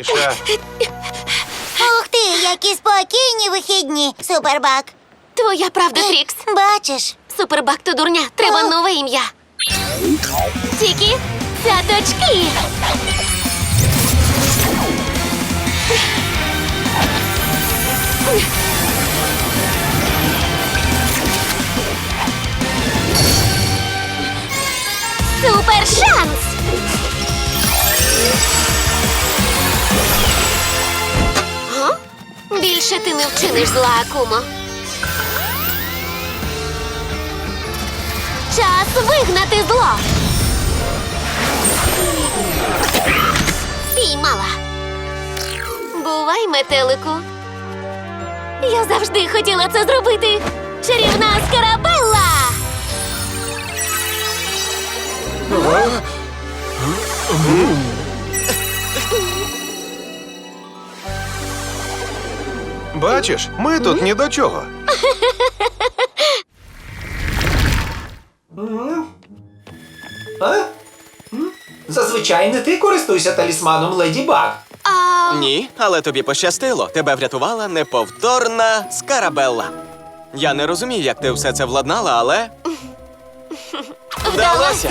Іша. Ух ти, які спокійні вихідні, супербак. Твоя правда, Трікс. Бачиш, Супербак то дурня. Треба О. нове ім'я. Тільки цяточки. Супер шанс! Більше ти не вчиниш зла, Акумо. Час вигнати зло. Піймала. Бувай, метелику. Я завжди хотіла це зробити. Чарівна скарабелла. Бачиш, ми тут ні до чого. А? Зазвичай не ти користуйся талісманом Леді Баг. А Ні, але тобі пощастило. Тебе врятувала неповторна скарабелла. Я не розумію, як ти все це владнала, але вдалося.